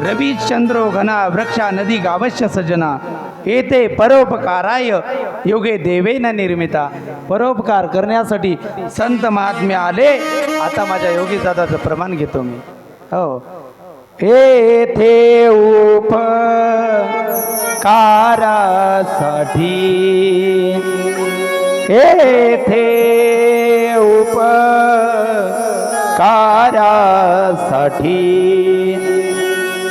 रवी चंद्रो घना वृक्षा नदी गावश्य सजना। येते परोपकाराय योगे देवेन निर्मिता। परोपकार करण्यासाठी संत महात्मे आले आता माझ्या योगी दादाचं प्रमाण घेतो मी. हो. येथे थे येथे उपकारासाठी हे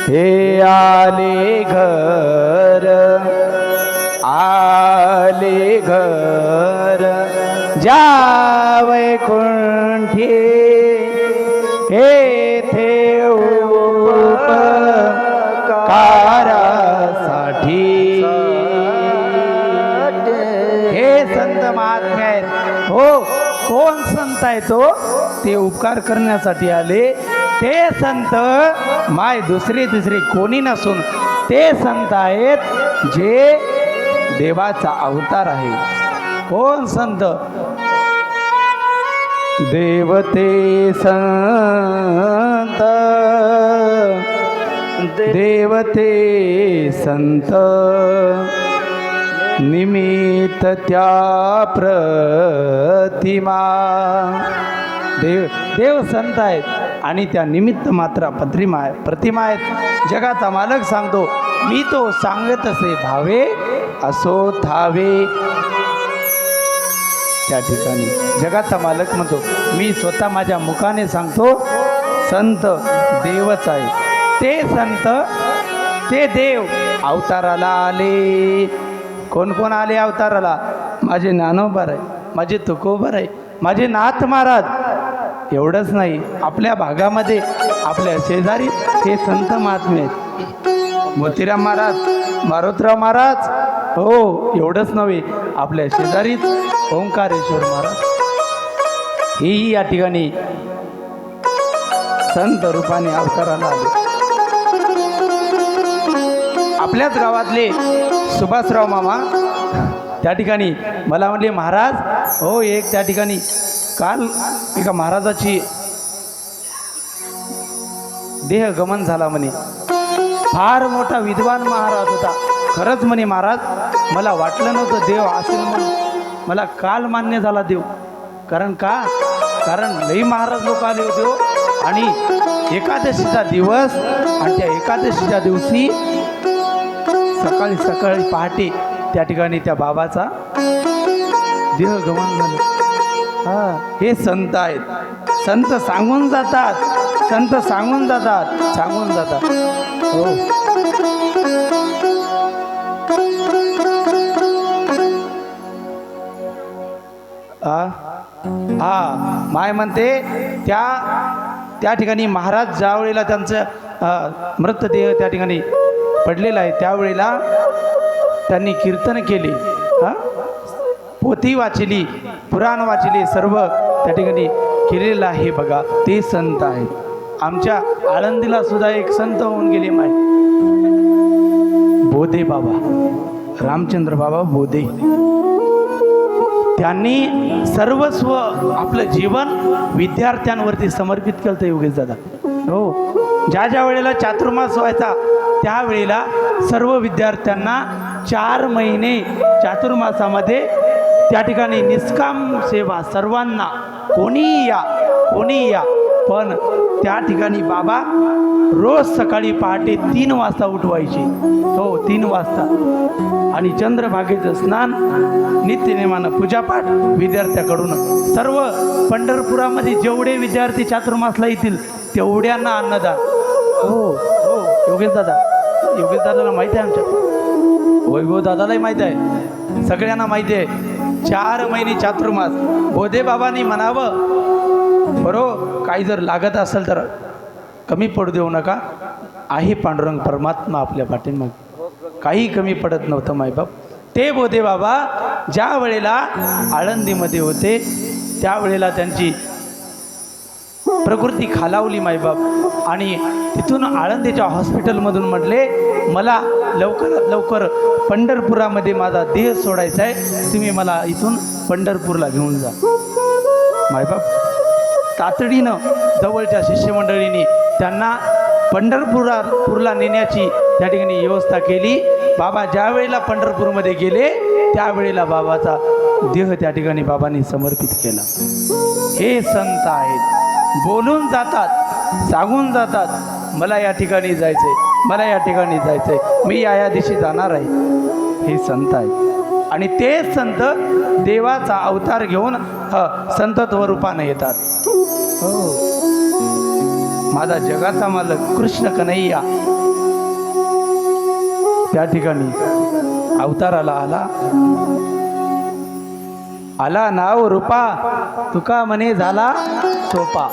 हे आले घर आले घर जावै कुंठी हे थे कारासाठी हे संत महात्मे आहेत. हो कोण संत आहे तो हो? ते उपकार करण्यासाठी आले. ते संत माय दुसरी दुसरी कोणी नसून ते संत आहेत जे देवाचा अवतार आहे. कोण संत? देवते संत. देवते संत. निमित्त त्या प्रतिमा. देव देव संत आहेत. आणि त्या निमित्त मात्र प्रतिमा आहे प्रतिमा आहेत. जगाचा मालक सांगतो मी तो सांगत असे भावे असो थावे. त्या ठिकाणी जगाचा मालक म्हणतो मी स्वतः माझ्या मुखाने सांगतो संत देवच आहे. ते संत ते देव अवताराला आले. कोण कोण आले अवताराला? माझे नानोबर आहे माझे तुकोबर आहे माझे नाथ महाराज. एवढंच नाही आपल्या भागामध्ये आपल्या शेजारी हे संत महात्मे आहेत. मोतीराम महाराज मारुतराव महाराज हो एवढंच नव्हे आपल्या शेजारीच ओंकारेश्वर महाराज. हेही या ठिकाणी संत रूपाने अवताराला आले. आपल्याच गावातले सुभाषराव मामा त्या ठिकाणी मला म्हणले महाराज हो एक त्या ठिकाणी काल एका महाराजाची देहगमन झाला म्हणे. फार मोठा विद्वान महाराज होता. खरंच म्हणे महाराज मला वाटलं नव्हतं देव असेल म्हणून. मला काल मान्य झाला देव. कारण का? कारण लई महाराज लोक आले होते हो. आणि एकादशीचा दिवस आणि त्या एकादशीच्या दिवशी सकाळी सकाळी पहाटे त्या ठिकाणी त्या बाबाचा देहगमन झालं. हा. हे संत आहेत. संत सांगून जातात. संत सांगून जातात. सांगून जातात. हो. हा. माय म्हणते त्या त्या ठिकाणी महाराज ज्या वेळेला त्यांचं मृतदेह त्या ठिकाणी पडलेला आहे त्यावेळेला त्यांनी कीर्तन केले. हा? पोथी वाचली. पुराण वाचले सर्व त्या ठिकाणी केलेलं आहे बघा. ते संत आहेत. आमच्या आळंदीला सुद्धा एक संत होऊन गेले माय. बोधे बाबा. रामचंद्र बाबा बोधे. त्यांनी सर्वस्व आपलं जीवन विद्यार्थ्यांवरती समर्पित केलं योगेश दादा. हो. ज्या ज्या वेळेला चातुर्मास व्हायचा त्यावेळेला सर्व विद्यार्थ्यांना चार महिने चातुर्मासामध्ये त्या ठिकाणी निष्काम सेवा सर्वांना कोणीही या कोणीही या पण त्या ठिकाणी बाबा रोज सकाळी पहाटे तीन वाजता उठवायचे. हो तीन वाजता. आणि चंद्रभागेचं स्नान नित्यनेमानं पूजापाठ विद्यार्थ्याकडून. सर्व पंढरपुरामध्ये जेवढे विद्यार्थी चातुर्मासला येतील तेवढ्यांना अन्नदान. हो हो योगेश दादा. योगेश दादाला माहिती आहे आमच्या वैभव दादालाही माहीत आहे. सगळ्यांना माहिती आहे. चार महिने चातुर्मास. बोधे बाबांनी म्हणावं बरो काही जर लागत असेल तर कमी पडू देऊ नका. आहे पांडुरंग परमात्मा आपल्या पाठीमाग. काही कमी पडत नव्हतं मायबाप. ते बोधे बाबा ज्या वेळेला आळंदीमध्ये होते त्यावेळेला त्यांची प्रकृती खालावली मायबाप आणि तिथून आळंदीच्या हॉस्पिटलमधून म्हटले मला लवकरात लवकर पंढरपुरामध्ये माझा देह सोडायचा आहे. तुम्ही मला इथून पंढरपूरला घेऊन जा. मायबाप तातडीनं जवळच्या शिष्यमंडळीने त्यांना पंढरपुरा पूरला नेण्याची त्या ठिकाणी व्यवस्था केली. बाबा ज्या वेळेला पंढरपूरमध्ये गेले त्यावेळेला बाबाचा देह त्या ठिकाणी बाबांनी समर्पित केला. हे संत आहेत. बोलून जातात सांगून जातात मला या ठिकाणी जायचंय मला या ठिकाणी जायचंय मी या या दिवशी जाणार आहे. हे संत आहे आणि ते संत देवाचा अवतार घेऊन ह संतत्व रूपाने येतात. हो. माझा जगाचा मालक कृष्ण कन्हैया. त्या ठिकाणी अवताराला आला. आला नाव रूपा. तुका म्हणे झाला सोपा